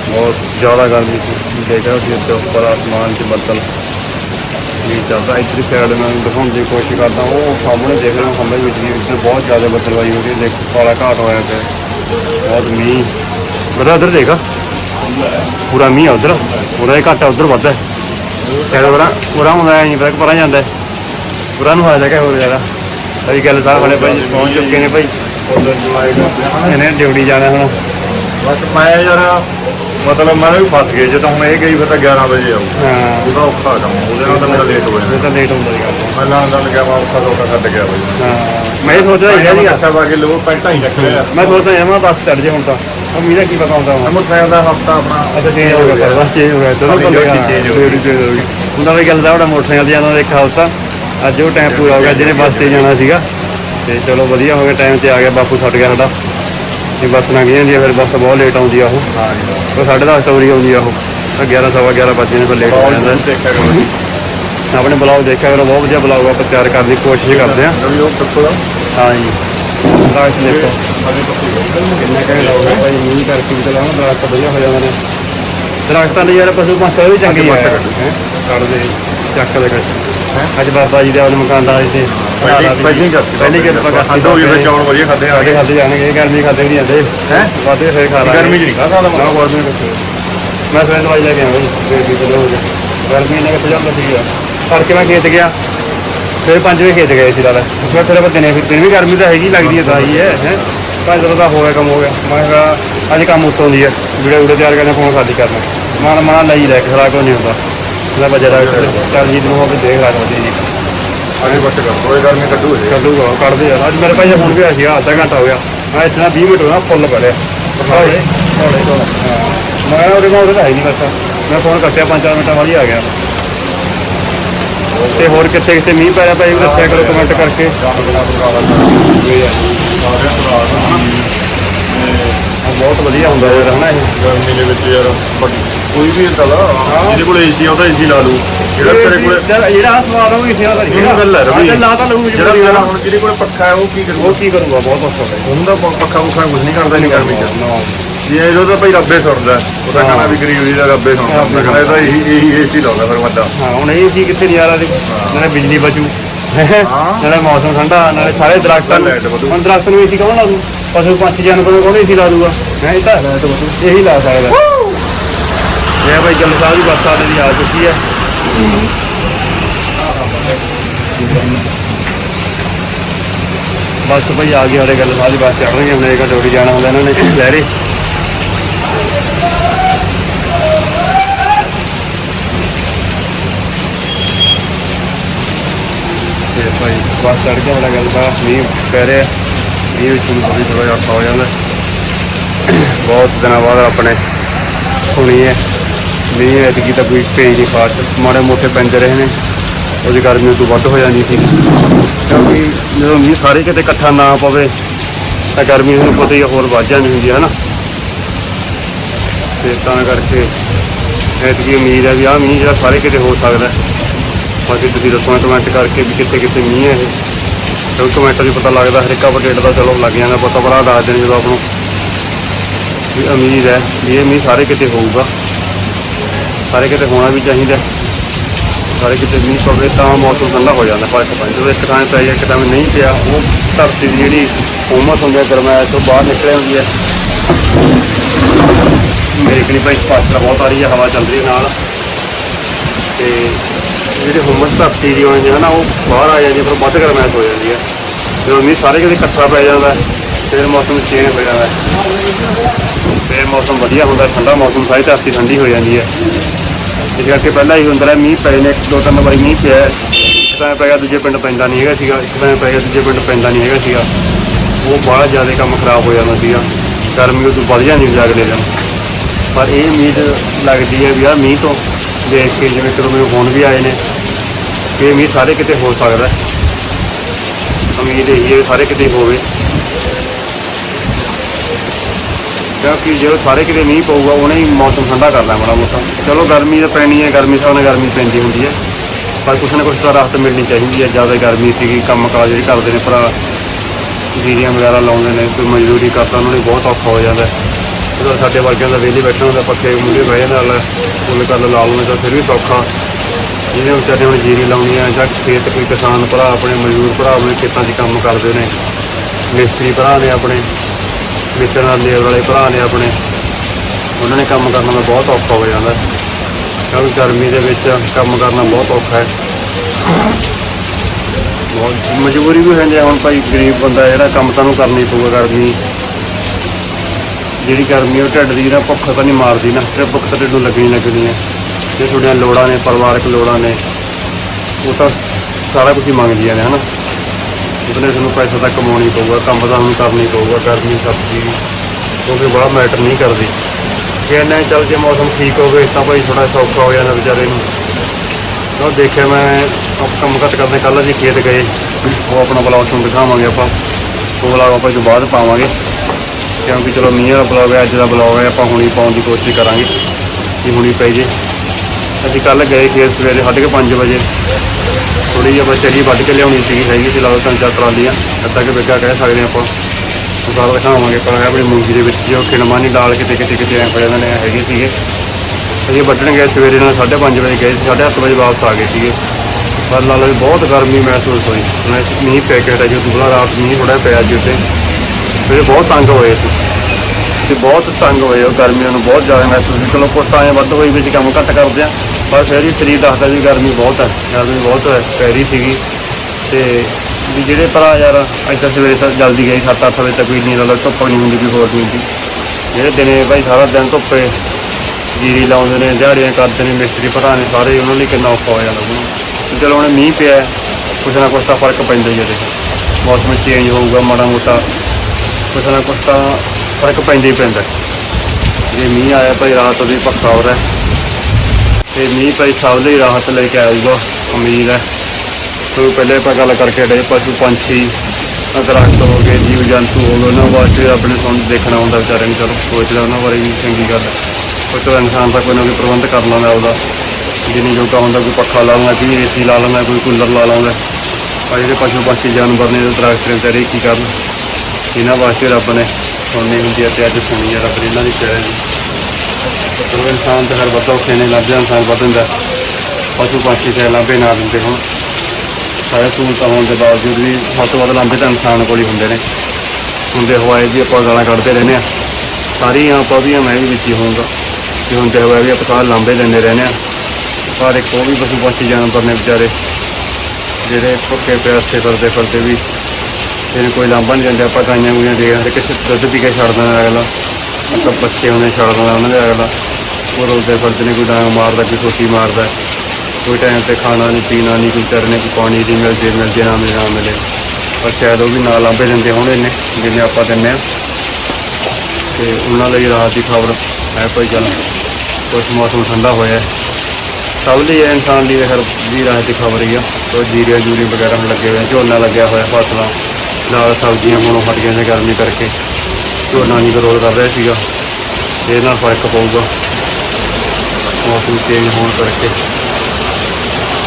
ਬਹੁਤ ਜ਼ਿਆਦਾ ਗਰਮੀ ਸੀ। ਦੇਖ ਰਹੇ ਹੋ ਜੀ ਉੱਤੇ ਆਸਮਾਨ 'ਚ ਬੱਦਲ ਵੀ ਚੱਲਦਾ। ਇੱਧਰ ਸਾਈਡ ਮੈਂ ਦਿਖਾਉਣ ਦੀ ਕੋਸ਼ਿਸ਼ ਕਰਦਾ ਉਹ ਸਾਹਮਣੇ ਦੇਖ ਰਹੇ ਹੋ ਖੰਭੇ ਵਿੱਚ ਵੀ ਇੱਧਰ ਬਹੁਤ ਜ਼ਿਆਦਾ ਬੱਦਲਵਾਈ ਹੋ ਰਹੀ ਹੈ। ਦੇਖ, ਕਾਲਾ ਘਾਟ ਹੋਇਆ ਪਿਆ। ਬਹੁਤ ਮੀਂਹ। ਬੜਾ ਉਧਰ ਦੇਖਾ। ਪੂਰਾ ਮੀਂਹ ਆ ਉਧਰ। ਪੂਰਾ ਹੀ ਘਾਟਾ ਆ ਉਧਰ ਵੱਧ ਹੈ। ਕਿਹੜਾ ਪੂਰਾ ਹੁੰਦਾ ਨਹੀਂ ਪਤਾ ਕਿ ਪਰਾਂ ਜਾਂਦਾ ਹੈ। ਪੂਰਾ ਨੂੰ ਹੋਇਆ ਕਿ ਹੋਰ ਜ਼ਿਆਦਾ ਅਜੀ ਗੱਲ ਸਾਹਿਬ ਵਾਲੇ ਭਾਈ, ਪਹੁੰਚ ਚੁੱਕੇ ਨੇ ਭਾਈ। ਇਹਨੇ ਡਿਊਟੀ ਜਾਣਾ ਹੁਣ। ਬਸ ਮੈਂ ਯਾਰ ਮਤਲਬ ਮੈਂ ਵੀ ਫਸ ਗਿਆ ਜੇ ਤਾਂ ਹੁਣ ਇਹ ਗਈ ਫਿਰ ਤਾਂ 11 ਵਜੇ ਆਊ। ਹਾਂ। ਉਹਦਾ ਔਖਾ ਕੰਮ ਉਹਦੇ ਨਾਲ ਤਾਂ ਮੇਰਾ ਲੇਟ ਹੋ ਇਹ ਜਾਣਾ ਤਾਂ ਲੇਟ ਹੁੰਦਾ ਹੀ ਗੱਲ। ਮੈਂ ਲਾਂ ਦਾ ਲੱਗਿਆ ਵਾ ਔਖਾ ਸੌਖਾ ਛੱਡ ਗਿਆ ਬਈ ਹਾਂ। ਮੈਂ ਇਹ ਸੋਚ ਰਿਹਾ ਸੀਗਾ ਅੱਛਾ ਵਾ ਕੇ ਲੋ ਪੈਂਟਾਂ ਹੀ ਰੱਖ ਲਿਆ ਮੈਂ ਸੋਚਦਾ ਹਾਂ ਮੈਂ ਬੱਸ ਚੜ ਜੇ ਹੁਣ ਤਾਂ। ਉਹ ਦਾ ਕੀ ਪਤਾ ਹੁੰਦਾ ਹੁਣ। ਸਾਹਿਬ ਦਾ ਹਫਤਾ ਆਪਣਾ ਅੱਛਾ ਚੇਂਜ ਹੋ ਗਿਆ। ਬਸ ਚੇਂਜ ਹੋ ਗਿਆ। ਚਲੋ duty change ਹੋ ਗਈ। ਹੁੰਦਾ ਵੀ ਗੱਲ ਦਾ ਉਹਦਾ ਮੋਟਰਸਾਈਕਲ ਤੇ ਜਾਂਦਾ ਇੱਕ ਹਫ਼ਤਾ ਅੱਜ ਉਹ ਟਾਈਮ ਪੂਰਾ ਹੋ ਗਿਆ ਜਿਹਨੇ ਬੱਸ ਤੇ ਜਾਣਾ ਸੀਗਾ। ਤੇ ਚਲੋ ਵਧੀਆ ਹੋ ਗਿਆ ਟਾਈਮ ਤੇ ਆ ਗਿਆ ਬਾਪੂ ਛੱਡ ਗਿਆ ਸਾਡਾ। ਇਹ ਬੱਸ ਲੰਘ ਜਾਂਦੀ ਆ ਫਿਰ ਬੱਸ ਬਹੁਤ ਲੇਟ ਆਉਂਦੀ ਆ ਉਹ। ਹਾਂ ਜੀ ਉਹ ਸਾਢੇ ਦਸ ਤੋਰੀ ਆਉਂਦੀ ਆ ਉਹ। ਤਾਂ 11 ਸਵਾ 11 ਵਜੇ ਨੇ ਫਿਰ ਲੇਟ ਹੋ ਜਾਂਦਾ। ਦੇਖਿਆ ਕਰੋ ਆਪਣੇ ਬਲੌਗ ਦੇਖਿਆ ਕਰੋ ਬਹੁਤ ਵਧੀਆ ਬਲੌਗ ਆਪਾਂ ਤਿਆਰ ਕਰਨ ਦੀ ਕੋਸ਼ਿਸ਼ ਕਰਦੇ ਆ। ਵੀ ਉਹ ਟੱਪੋ ਦਾ। ਹਾਂ ਜੀ। ਦਰਖਤ ਦੇਖੋ। ਕਿੰਨਾ ਕਹਿ ਲਾਉਗਾ ਭਾਈ ਮੀਂਹ ਕਰਕੇ ਵੀ ਚਲਾਉਣਾ ਦਰਖਤ ਵਧੀਆ ਹੋ ਜਾਂਦੇ ਨੇ। ਦਰਖਤਾਂ ਦੇ ਯਾਰ ਪਸ਼ੂ ਪੰਛੀ ਵੀ ਚੰਗੇ ਆ। ਹੈਂ? ਕੱਢਦੇ। ਚੱਕ ਦੇ ਕੱਢ? ਅੱਜ ਬਾਬਾ ਜੀ ਦੇ ਆਪਣੇ ਮਕਾਨ ਦਾ ਇੱਥੇ ਪਹਿਲੀ ਪਹਿਲੀ ਕਰਤੀ ਪਹਿਲੀ ਕਿਰਪਾ ਕਰਤੀ ਅੱਜ ਹੋਈ ਤੇ ਚੌਲ ਵਧੀਆ ਖਾਦੇ ਆ। ਖਾਦੇ ਗਏ ਖਾਦੇ ਜਾਣਗੇ ਗਰਮੀ ਖਾਦੇ ਨਹੀਂ ਜਾਂਦੇ। ਹੈ? ਵਾਦੇ ਫੇਰ ਖਾ ਲਾਂਗੇ। ਗਰਮੀ ਚ ਨਹੀਂ ਖਾ ਸਕਦਾ ਨਾ ਗਰਮੀ ਵਿੱਚ ਮੈਂ ਫਿਰ ਦਵਾਈ ਲੈ ਕੇ ਆਇਆ ਜੀ ਫੇਰ ਵੀ ਚਲੋ ਹੋ ਗਿਆ ਗਰਮੀ ਨੇ ਕਿੱਥੇ ਜਾਂਦਾ ਸੀਗਾ। ਕਰਕੇ ਮੈਂ ਖੇਤ ਗਿਆ। ਫਿਰ 5 ਵਜੇ ਖੇਤ ਗਏ ਸੀ ਲਾਲਾ ਫਿਰ ਫਿਰ ਆਪਾਂ ਦਿਨੇ ਫਿਰ ਵੀ ਗਰਮੀ ਤਾਂ ਹੈਗੀ ਲੱਗਦੀ ਹੈ ਦਵਾਈ ਹੈ ਹੈ ਪੰਜ ਦਿਨ ਦਾ ਹੋ ਗਿਆ ਕੰਮ ਹੋ ਗਿਆ। ਮੈਂ ਕਿਹਾ ਅੱਜ ਕੰਮ ਉੱਤੋਂ ਦੀ ਹੈ। ਵੀਡੀਓ ਵੀਡੀਓ ਤਿਆਰ ਕਰਨਾ ਫੋਨ ਖਾਲੀ ਕਰਨਾ। ਮਾਨ ਮਾਨ ਲਈ ਲੈ ਕੇ ਖਰਾ ਕੋਈ ਨਹੀਂ ਹੁੰਦਾ। ਲੈ ਬਜਾ ਦਾ ਚੱਲ ਜੀ ਨੂੰ ਕੇ ਦੇਖ ਲਾ ਜੀ ਜੀ। ਅਜੇ ਬੱਟ ਕਰ ਕੋਈ ਗਰਮੀ ਕੱਢੂ ਇਹ। ਕੱਢੂਗਾ ਉਹ ਕੱਢਦੇ ਯਾਰ ਅੱਜ ਮੇਰੇ ਭਾਈ ਫੋਨ ਵੀ ਆਇਆ ਸੀਗਾ ਅੱਧਾ ਘੰਟਾ ਹੋ ਗਿਆ। ਮੈਂ ਇਤਨਾ 20 ਮਿੰਟ ਹੋਣਾ ਫੁੱਲ ਭਰਿਆ। ਹੌਲੇ ਹੌਲੇ ਮੈਂ ਕਿਹਾ ਉਹਦੇ ਕੋਲ ਉਹਦਾ ਹੈ ਨਹੀਂ ਬਸ। ਮੈਂ ਫੋਨ ਕੱਟਿਆ 5-4 ਮਿੰਟਾਂ ਬਾਅਦ ਹੀ ਆ ਗਿਆ। ਤੇ ਹੋਰ ਕਿੱਥੇ ਕਿੱਥੇ ਮੀਂਹ ਪੈ ਰਿਹਾ ਭਾਈ ਉਹ ਦੱਸਿਆ ਕਰੋ ਕਮੈਂਟ ਕਰਕੇ। ਬਹੁਤ ਵਧੀਆ ਹੁੰਦਾ ਯਾਰ ਹਨਾ ਇਹ? ਗਰਮੀ ਦੇ ਵਿੱਚ ਯਾਰ ਕੋਈ ਵੀ ਏਦਾਂ ਦਾ ਜਿਹਦੇ ਕੋਲ ਏਸੀ ਆ ਉਹਦਾ ਏਸੀ ਲਾ ਲੂ ਜਿਹੜਾ ਤੇਰੇ ਕੋਲ ਜਿਹੜਾ ਜਿਹੜਾ ਉਹ ਕਿਸੇ ਦਾ ਨਹੀਂ ਇਹ ਗੱਲ ਹੈ ਰਵੀ। ਲਾ ਤਾਂ ਲਊ ਜਿਹੜਾ ਮੇਰਾ ਹੁਣ ਜਿਹਦੇ ਕੋਲ ਪੱਖਾ ਹੈ ਉਹ ਕੀ ਉਹ ਕਰੂਗਾ ਕੀ ਕਰੂਗਾ? ਬਹੁਤ ਔਖਾ ਹੈ ਪ- ਪੱਖਾ ਪੁੱਖਾ ਕੁਝ ਨਹੀਂ ਕਰਦਾ ਨਹੀਂ ਗਰਮੀ ਚ। ਜੇ ਇਹਦਾ ਤਾਂ ਭਾਈ ਰੱਬੇ ਸੁਣਦਾ। ਉਹਦਾ ਹਾਂ। ਕਹਿੰਦਾ ਵੀ ਗਰੀਬ ਜੀ ਦਾ ਰੱਬੇ ਸੁਣਦਾ। ਮੈਂ ਕਹਿੰਦਾ ਇਹਦਾ ਇਹੀ ਇਹੀ ਏਸੀ ਲਾਉਂਦਾ ਫਿਰ ਵੱਡਾ। ਹਾਂ ਹੁਣ ਇਹ ਕੀ ਕਿੱਥੇ ਰਿਹਾ ਦੀ? ਨਾਲੇ ਬਿਜਲੀ ਬਚੂ। ਨਾਲੇ ਮੌਸਮ ਠੰਡਾ ਨਾਲੇ ਸਾਰੇ ਦਰਖਤਾਂ। ਨੂੰ। ਹੁਣ ਦਰਖਤ ਨੂੰ ਏਸੀ ਕੌਣ ਲਾ ਦੂ? ਪਸ਼ੂ ਪੰਛੀ ਜਾਨਵਰ ਨੂੰ ਕੌਣ ਏਸੀ ਲਾ ਦੂਗਾ? ਹੈ ਇਹ ਤਾਂ ਇਹੀ ਲਾ ਸਕਦਾ। ਇਹ ਭਾਈ ਗੱਲ ਸਾਹਿਬ ਦੀ ਬੱਸ ਸਾਡੇ ਦੀ ਆ ਚੁੱਕੀ ਹੈ। ਬਸ ਭਾਈ ਆ ਗਈ ਸਾਡੇ ਗੱਲ ਸਾਹਿਬ ਬੱਸ ਚੜ ਰਹੀ ਹੈ, ਹੁਣ ਇਹ ਘਟੋਰੀ ਜਾਣਾ ਹੁੰਦਾ ਇਹਨਾਂ ਨੇ ਲਹਿਰੇ ਤੇ ਭਾਈ ਬੱਸ ਚੜ ਗਿਆ ਸਾਡਾ ਗੱਲ ਸਾਹਿਬ ਮੀਂਹ ਪੈ ਰਿਹਾ। ਮੀਂਹ ਵਿੱਚ ਨੂੰ ਥੋੜੀ ਥੋੜਾ ਜਿਹਾ ਔਖਾ ਹੋ ਜਾਂਦਾ। ਬਹੁਤ ਦਿਨਾਂ ਬਾਅਦ ਆਪਣੇ ਸੁਣੀ ਹੈ। ਮੀਂਹ ਐਤਕੀ ਤਾਂ ਕੋਈ ਪਈ ਨਹੀਂ ਖਾਸ, ਮਾੜੇ ਮੋਟੇ ਪੈਂਦੇ ਰਹੇ ਨੇ। ਉਹਦੀ ਗਰਮੀ ਤੋਂ ਵੱਧ ਹੋ ਜਾਂਦੀ ਸੀ। ਕਿਉਂਕਿ ਜਦੋਂ ਮੀਂਹ ਸਾਰੇ ਕਿਤੇ ਇਕੱਠਾ ਨਾ ਪਵੇ, ਤਾਂ ਗਰਮੀ ਨੂੰ ਪਤਾ ਹੀ ਹੋਰ ਵੱਧ ਜਾਂਦੀ ਹੁੰਦੀ ਹੈ ਨਾ ਤੇ ਤਾਂ ਕਰਕੇ ਐਤਕੀ ਉਮੀਦ ਹੈ ਵੀ ਆਹ ਮੀਂਹ ਜਿਹੜਾ ਸਾਰੇ ਕਿਤੇ ਹੋ ਸਕਦਾ। ਬਾਕੀ ਤੁਸੀਂ ਦੱਸੋ ਕਮੈਂਟ ਕਰਕੇ ਵੀ ਕਿੱਥੇ ਕਿੱਥੇ ਮੀਂਹ ਹੈ ਇਹ। ਕਿਉਂਕਿ ਕਮੈਂਟ ਵੀ ਪਤਾ ਲੱਗਦਾ ਹਰੇਕਾ ਅਪਡੇਟ ਦਾ ਚਲੋ ਲੱਗ ਜਾਂਦਾ ਪਤਾ ਬੜਾ ਦੱਸ ਦੇਣ ਜਦੋਂ ਆਪ ਨੂੰ। ਵੀ ਉਮੀਦ ਹੈ ਵੀ ਇਹ ਮੀਂਹ ਸਾਰੇ ਕਿਤੇ ਹੋਊਗਾ। ਸਾਰੇ ਕਿਤੇ ਹੋਣਾ ਵੀ ਚਾਹੀਦਾ। ਸਾਰੇ ਕਿਤੇ ਮੀਂਹ ਪਵੇ ਤਾਂ ਮੌਸਮ ਠੰਡਾ ਹੋ ਜਾਂਦਾ ਫ਼ਰਕ ਪੈਂਦਾ ਜਦੋਂ। ਇੱਕ ਥਾਂ ਪੈ ਗਿਆ ਇੱਕ ਥਾਂ ਨਹੀਂ ਪਿਆ ਉਹ ਧਰਤੀ ਦੀ ਜਿਹੜੀ ਉਮਸ ਹੁੰਦੀ ਹੈ ਗਰਮੈਸ਼ ਤੋਂ ਬਾਹਰ ਨਿਕਲ ਹੁੰਦੀ ਹੈ। ਮੇਰੇ ਕੋਲ ਭਾਈ ਪਾਸਟਰ ਬਹੁਤ ਆ ਰਹੀ ਹੈ ਹਵਾ ਚੱਲ ਰਹੀ ਹੈ ਨਾਲ। ਤੇ ਜਿਹੜੇ ਹੁਮਸ ਧਰਤੀ ਦੀ ਹੋਣੀ ਹੈ ਨਾ ਉਹ ਬਾਹਰ ਆ ਜਾਂਦੀ ਹੈ, ਫਿਰ ਵੱਧ ਗਰਮਾਇਸ਼ ਹੋ ਜਾਂਦੀ ਹੈ। ਜਦੋਂ ਮੀਂਹ ਸਾਰੇ ਕਿਤੇ ਇਕੱਠਾ ਪੈ ਜਾਂਦਾ ਫਿਰ ਮੌਸਮ ਚੇਂਜ ਹੋ ਜਾਂਦਾ। ਫਿਰ ਮੌਸਮ ਵਧੀਆ ਹੁੰਦਾ ਠੰਡਾ ਮੌਸਮ ਸਾਰੀ ਧਰਤੀ ਠੰਡੀ ਹੋ ਜਾਂਦੀ ਹੈ। ਇਸ ਕਰਕੇ ਪਹਿਲਾਂ ਹੀ ਹੁੰਦਾ ਰਿਹਾ, ਮੀਂਹ ਪਏ ਨੇ, ਇੱਕ ਦੋ ਤਿੰਨ ਵਾਰੀ ਮੀਂਹ ਪਿਆ ਹੈ। ਇੱਕ ਤਾਂ ਪੈ ਗਿਆ ਦੂਜੇ ਪਿੰਡ ਪੈਂਦਾ ਨਹੀਂ ਹੈਗਾ ਸੀਗਾ, ਇੱਕ ਤਾਂ ਪੈ ਗਿਆ ਦੂਜੇ ਪਿੰਡ ਪੈਂਦਾ ਨਹੀਂ ਹੈਗਾ ਸੀਗਾ ਉਹ ਬੜਾ ਜ਼ਿਆਦਾ ਕੰਮ ਖਰਾਬ ਹੋ ਜਾਂਦਾ ਸੀਗਾ ਗਰਮੀ ਉਦੋਂ ਵੱਧ ਜਾਂਦੀ ਸੀ ਅਗਲੇ ਦਿਨ ਪਰ ਇਹ ਉਮੀਦ ਲੱਗਦੀ ਹੈ ਵੀ ਆਹ ਮੀਂਹ ਤੋਂ ਦੇਖ ਕੇ ਜਿਵੇਂ ਚਲੋ ਮੈਨੂੰ ਫੋਨ ਵੀ ਆਏ ਨੇ ਕਿ ਇਹ ਮੀਂਹ ਸਾਰੇ ਕਿਤੇ ਹੋ ਸਕਦਾ ਹੈ। ਉਮੀਦ ਇਹੀ ਹੈ ਵੀ ਸਾਰੇ ਕਿਤੇ ਹੋਵੇ ਕਿਉਂਕਿ ਜਦੋਂ ਸਾਰੇ ਕਿਤੇ ਮੀਂਹ ਪਊਗਾ, ਉਹਨੇ ਹੀ ਮੌਸਮ ਠੰਡਾ ਕਰਨਾ ਮਾੜਾ ਮੋਟਾ। ਚਲੋ, ਗਰਮੀ ਤਾਂ ਪੈਣੀ ਹੈ, ਗਰਮੀ ਸਾਹ ਨਾਲ ਗਰਮੀ ਪੈਂਦੀ ਹੁੰਦੀ ਹੈ। ਪਰ ਕੁਛ ਨਾ ਕੁਛ ਤਾਂ ਰਾਹਤ ਮਿਲਣੀ ਚਾਹੀਦੀ ਹੈ। ਜ਼ਿਆਦਾ ਗਰਮੀ ਸੀਗੀ ਕੰਮ ਕਾਜ ਜਿਹੜੇ ਕਰਦੇ ਨੇ ਭਰਾ, ਜੀਰੀਆਂ ਵਗੈਰਾ ਲਾਉਂਦੇ ਨੇ, ਕੋਈ ਮਜ਼ਦੂਰੀ ਕਰਦਾ, ਉਹਨਾਂ ਨੂੰ ਬਹੁਤ ਔਖਾ ਹੋ ਜਾਂਦਾ। ਜਦੋਂ ਸਾਡੇ ਵਰਗਿਆਂ ਦਾ ਵਿਹਲੇ ਬੈਠਣਾ ਹੁੰਦਾ ਪੱਕੇ ਮੁੰਡੇ ਬਹਿ ਨਾਲ, ਫੁੱਲ ਕਰ ਲਾ ਲਉਣੇ ਤਾਂ ਫਿਰ ਵੀ ਸੌਖਾ। ਜਿਹਨੇ ਵਿਚਾਰੇ ਹੁਣ ਜੀਰੀ ਲਾਉਣੀ ਆ ਜਾਂ ਖੇਤ ਕੋਈ ਕਿਸਾਨ ਭਰਾ, ਆਪਣੇ ਮਜ਼ਦੂਰ ਭਰਾ ਆਪਣੇ ਖੇਤਾਂ 'ਚ ਕੰਮ ਕਰਦੇ ਨੇ, ਮਿਸਤਰੀ ਭਰਾ ਨੇ ਆਪਣੇ। ਮਿਸਤਰੀ ਨਾਲ ਲੇਬਰ ਵਾਲੇ ਭਰਾ ਨੇ ਆਪਣੇ। ਉਹਨਾਂ ਨੇ ਕੰਮ ਕਰਨਾ ਤਾਂ ਬਹੁਤ ਔਖਾ ਹੋ ਜਾਂਦਾ। ਹੈ। ਕਿਉਂਕਿ ਗਰਮੀ ਦੇ ਵਿੱਚ ਕੰਮ ਕਰਨਾ ਬਹੁਤ ਔਖਾ ਹੈ। ਬਹੁਤ ਮਜਬੂਰੀ ਵੀ ਹੁੰਦੀ ਹੈ। ਹੁਣ ਭਾਈ ਗਰੀਬ ਬੰਦਾ ਜਿਹੜਾ ਕੰਮ ਤਾਂ ਨੂੰ ਕਰਨਾ ਪਊਗਾ ਗਰਮੀ। ਜਿਹੜੀ ਗਰਮੀ ਉਹ ਢਿੱਡ ਦੀ ਨਾ, ਭੁੱਖ ਤਾਂ ਨਹੀਂ ਮਾਰਦੀ ਨਾ। ਤੇ ਭੁੱਖ ਤਾਂ ਢਿੱਡੋਂ ਨੂੰ ਲੱਗਣੀ ਲੱਗਣੀ ਹੈ। ਜੇ ਤੁਹਾਡੀਆਂ ਲੋੜਾਂ ਨੇ, ਪਰਿਵਾਰਕ ਲੋੜਾਂ ਨੇ, ਉਹ ਤਾਂ ਸਾਰਾ ਕੁਝ ਹੀ ਮੰਗਦੀਆਂ ਨੇ, ਹਨਾ। ਉਹਦੇ ਲਈ ਤੁਹਾਨੂੰ ਪੈਸਾ ਤਾਂ ਕਮਾਉਣੀ ਪਊਗਾ, ਕੰਮ ਤਾਂ ਤੁਹਾਨੂੰ ਕਰਨਾ ਪਊਗਾ, ਗਰਮੀ ਸਰਦੀ ਕਿਉਂਕਿ ਬੜਾ ਮੈਟਰ ਨਹੀਂ ਕਰਦੀ। ਜੇ ਇੰਨਾ ਚੱਲ ਜੇ ਮੌਸਮ ਠੀਕ ਹੋਵੇ, ਤਾਂ ਭਾਈ ਥੋੜਾ ਸੌਖਾ ਹੋ ਜਾਂਦਾ ਵਿਚਾਰੇ ਨੂੰ। ਉਹ ਦੇਖਿਆ ਮੈਂ ਕੰਮ ਘੱਟ ਕਰਦੇ ਕੱਲ ਅਸੀਂ ਖੇਤ ਗਏ। ਉਹ ਆਪਣਾ ਬਲੌਗ ਤੁਹਾਨੂੰ ਦਿਖਾਵਾਂਗੇ ਆਪਾਂ। ਉਹ ਬਲੌਗ ਆਪਾਂ ਇਹ ਤੋਂ ਬਾਅਦ ਪਾਵਾਂਗੇ। ਕਿਉਂਕਿ ਚਲੋ ਮੀਂਹ ਦਾ ਬਲੌਗ ਹੈ, ਅੱਜ ਦਾ ਬਲੌਗ ਹੈ, ਆਪਾਂ ਹੁਣੀ ਪਾਉਣ ਦੀ ਕੋਸ਼ਿਸ਼ ਕਰਾਂਗੇ ਕਿ ਹੁਣੀ ਪੈ ਜੇ। ਅਸੀਂ ਕੱਲ ਗਏ ਖੇਤ ਸਵੇਰੇ ਸਾਢੇ ਕੁ ਪੰਜ ਵਜੇ। ਥੋੜੀ ਜਿਹੀ ਆਪਾਂ ਚਰੀ ਵੱਢ ਕੇ ਲਿਆਉਣੀ ਸੀਗੀ ਹੈਗੀ ਸੀ ਲਾਓ ਤਿੰਨ ਚਾਰ ਟਰਾਲੀਆਂ ਅੱਧਾ ਕਿ ਬਿੱਗਾ ਕਹਿ ਸਕਦੇ ਆਪਾਂ। ਉਹ ਸਾਰਾ ਦਿਖਾਵਾਂਗੇ, ਪਰ ਆਪਣੀ ਮੂੰਗੀ ਦੇ ਵਿੱਚ ਜੋ ਖਿਣਮਾ ਨਹੀਂ ਡਾਲ ਕਿਤੇ ਕਿਤੇ ਕਿਤੇ ਐਂ ਫੜੇ ਨੇ ਹੈਗੇ ਸੀਗੇ। ਅਸੀਂ ਵੱਢਣ ਗਏ ਸਵੇਰੇ ਨਾਲ 5:30 ਵਜੇ ਗਏ ਸੀ 8:30 ਵਜੇ ਵਾਪਸ ਆ ਗਏ ਸੀਗੇ। ਪਰ ਲਾ ਬਹੁਤ ਗਰਮੀ ਮਹਿਸੂਸ ਹੋਈ। ਮੈਂ ਮੀਂਹ ਪੈ ਕੇ ਹਟਾ ਜੋ ਦੁਬਲਾ ਰਾਤ ਮੀਂਹ ਥੋੜਾ ਪਿਆ ਜੀ ਉੱਤੇ ਫਿਰ ਬਹੁਤ ਤੰਗ ਹੋਏ ਸੀ ਤੇ ਬਹੁਤ ਤੰਗ ਹੋਏ, ਉਹ ਗਰਮੀਆਂ ਨੂੰ ਬਹੁਤ ਜ਼ਿਆਦਾ ਮਹਿਸੂਸ ਸੀ ਚਲੋ ਕੁਛ ਐਂ ਵੱਧ ਹੋਈ ਵੀ ਅਸੀਂ ਕੰਮ ਘੱਟ ਕਰਦੇ ਆ। ਪਰ ਫਿਰ ਸਰੀਰ ਦੱਸਦਾ ਵੀ ਗਰਮੀ ਬਹੁਤ ਹੈ, ਗਰਮੀ ਬਹੁਤ ਹੈ ਪੈ ਰਹੀ ਸੀਗੀ ਤੇ ਵੀ ਜਿਹੜੇ ਭਰਾ ਯਾਰ ਅੱਜ ਤਾਂ ਸਵੇਰੇ ਸਰ ਜਲਦੀ ਗਏ 7-8 ਵਜੇ ਤੱਕ ਵੀ ਨਹੀਂ ਲੱਗਦਾ ਧੁੱਪ ਨਹੀਂ ਹੁੰਦੀ ਵੀ ਹੋਰ ਨਹੀਂ ਹੁੰਦੀ। ਜਿਹੜੇ ਦਿਨੇ ਭਾਈ ਸਾਰਾ ਦਿਨ ਧੁੱਪੇ ਜੀਰੀ ਲਾਉਂਦੇ ਨੇ, ਦਿਹਾੜੀਆਂ ਕਰਦੇ ਨੇ, ਮਿਸਤਰੀ ਭਰਾ ਨੇ ਸਾਰੇ, ਉਹਨਾਂ ਲਈ ਕਿੰਨਾ ਔਖਾ ਹੋ ਜਾਂਦਾ ਉਹਨਾਂ ਚਲੋ ਹੁਣ ਮੀਂਹ ਪਿਆ ਕੁਛ ਨਾ ਕੁਛ ਤਾਂ ਫ਼ਰਕ ਪੈਂਦਾ ਹੀ ਹੈ ਮੌਸਮ ਚੇਂਜ ਹੋਊਗਾ, ਮਾੜਾ ਮੋਟਾ ਕੁਛ ਨਾ ਕੁਛ ਤਾਂ ਫ਼ਰਕ ਪੈਂਦਾ ਹੀ ਪੈਂਦਾ। ਜੇ ਮੀਂਹ ਆਇਆ ਭਾਈ, ਰਾਤ ਦੀ ਪੱਕਾ ਹੋ ਰਿਹਾ ਤੇ ਮੀਂਹ ਭਾਈ ਸਭ ਲਈ ਰਾਹਤ ਲੈ ਕੇ ਆਊਗਾ ਉਮੀਦ ਹੈ। ਤੋਂ ਪਹਿਲੇ ਆਪਾਂ ਗੱਲ ਕਰਕੇ ਡੇ ਪਸ਼ੂ ਪੰਛੀ ਦਰਖਤ ਹੋ ਗਏ, ਜੀਵ ਜੰਤੂ ਹੋ ਗਏ, ਉਹਨਾਂ ਵਾਸਤੇ ਆਪਣੇ ਸੁਣ ਦੇਖਣਾ ਹੁੰਦਾ ਵਿਚਾਰੇ ਨੂੰ ਚਲੋ ਸੋਚਦਾ ਉਹਨਾਂ ਬਾਰੇ ਵੀ ਚੰਗੀ ਗੱਲ ਹੈ। ਕੋਈ ਤਾਂ ਇਨਸਾਨ ਦਾ ਕੋਈ ਨਾ ਕੋਈ ਪ੍ਰਬੰਧ ਕਰ ਲੈਂਦਾ ਉਹਦਾ ਜਿੰਨੀ ਜੋਗਾ ਹੁੰਦਾ, ਕੋਈ ਪੱਖਾ ਲਾ ਲੈਂਦਾ, ਕੋਈ ਏਸੀ ਲਾ ਲੈਂਦਾ, ਕੋਈ ਕੂਲਰ ਲਾ ਲੈਂਦਾ। ਪਰ ਜਿਹੜੇ ਪਸ਼ੂ ਪੰਛੀ, ਜਾਨਵਰ ਨੇ, ਦਰਖਤ ਨੇ, ਵਿਚਾਰੇ ਕੀ ਕਰਨ? ਇਹਨਾਂ ਵਾਸਤੇ ਰੱਬ ਨੇ ਸੁਣਨੀ ਹੁੰਦੀ ਹੈ ਤੇ ਅੱਜ ਸੁਣੀ ਹੈ, ਰੱਬ ਨੇ ਇਹਨਾਂ ਦੀ ਚੜ੍ਹ ਦੀ ਚਲੋ ਇਨਸਾਨ ਤੇ ਹਰ ਵੱਡਾ ਔਖੇ ਨੇ ਲੱਭਿਆ ਇਨਸਾਨ ਵੱਧ ਹੁੰਦਾ। ਪਸ਼ੂ ਪੰਛੀ ਤੇ ਲਾਂਭੇ ਨਾ ਦਿੰਦੇ ਹੁਣ। ਸਾਰੇ ਸਹੂਲਤਾਂ ਹੋਣ ਦੇ ਬਾਵਜੂਦ ਵੀ ਵੱਧ ਤੋਂ ਵੱਧ ਲਾਂਭੇ ਤਾਂ ਇਨਸਾਨ ਕੋਲ ਹੀ ਹੁੰਦੇ ਨੇ। ਹੁੰਦੇ ਹੋਏ ਵੀ ਆਪਾਂ ਗਾਲਾਂ ਕੱਢਦੇ ਰਹਿੰਦੇ ਆ ਸਾਰੀਆਂ ਆਪਾਂ ਵੀ ਮੈਂ ਵੀ ਵਿੱਚ ਹੀ ਹੋਊਂਗਾ। ਕਿ ਹੁੰਦੇ ਹੋਏ ਵੀ ਆਪਾਂ ਸਾਰੇ ਲਾਂਭੇ ਲੈਂਦੇ ਰਹਿੰਦੇ ਆ ਪਰ ਇੱਕ ਉਹ ਵੀ ਪਸ਼ੂ ਪੰਛੀ ਜਾਨਵਰ ਨੇ ਵਿਚਾਰੇ, ਜਿਹੜੇ ਭੁੱਖੇ ਪਿਆਸੇ ਫਿਰਦੇ ਫਿਰਦੇ ਵੀ ਇਹਨੂੰ ਕੋਈ ਲਾਂਭਾ ਨਹੀਂ ਦਿੰਦੇ, ਆਪਾਂ ਗਾਈਆਂ ਗੂਈਆਂ ਦੇਖਦੇ ਕਿਸੇ ਦੁੱਧ ਪੀ ਕੇ ਛੱਡ ਦਿੰਦਾ ਅਗਲਾ। ਆਪਾਂ ਬੱਚੇ ਹੁੰਦੇ ਛੱਡ ਦਿੰਦਾ ਉਹਨਾਂ ਦੇ ਅਗਲਾ। ਉਹ ਰੋਲਦੇ ਫਿਰਦੇ ਨੇ ਕੋਈ ਡਾਂਗ ਮਾਰਦਾ, ਕੋਈ ਸੋਟੀ ਮਾਰਦਾ। ਕੋਈ ਟਾਈਮ ਤੇ ਖਾਣਾ ਨਹੀਂ, ਪੀਣਾ ਨਹੀਂ, ਕੋਈ ਚਰਨੇ ਕੋਈ ਪਾਣੀ ਦੀ ਮਿਲ ਜੇ ਮਿਲ ਜੇ ਨਾ ਮਿਲੇ ਨਾ ਮਿਲੇ। ਪਰ ਸ਼ਾਇਦ ਉਹ ਵੀ ਨਾ ਲਾਂਭੇ ਦਿੰਦੇ ਹੋਣੇ ਨੇ, ਜਿਵੇਂ ਆਪਾਂ ਦਿੰਦੇ ਆ ਤੇ ਉਹਨਾਂ ਲਈ ਰਾਤ ਦੀ ਖਬਰ ਹੈ ਭਾਈ ਚੱਲ ਕੁਛ ਮੌਸਮ ਠੰਡਾ ਹੋਇਆ ਸਭ ਲਈ ਹੈ ਇਨਸਾਨ ਲਈ ਹਰ ਦੀ ਰਾਤ ਦੀ ਖਬਰ ਹੀ ਆ। ਕੋਈ ਜੀਰੀਆਂ ਜੂਰੀ ਵਗੈਰਾ ਹੁਣ ਲੱਗੇ ਹੋਏ ਝੋਨਾ ਲੱਗਿਆ ਹੋਇਆ ਫਸਲਾਂ। ਨਾਲ ਸਬਜ਼ੀਆਂ ਹੁਣ ਹਟ ਗਈਆਂ ਨੇ ਗਰਮੀ ਕਰਕੇ। ਝੋਨਾ ਨਹੀਂ ਗਰੋਲ ਕਰ ਰਿਹਾ ਸੀਗਾ। ਇਹ ਨਾਲ ਫ਼ਰਕ ਪਊਗਾ। ਮੌਸਮ ਚੇਂਜ ਹੋਣ ਕਰਕੇ।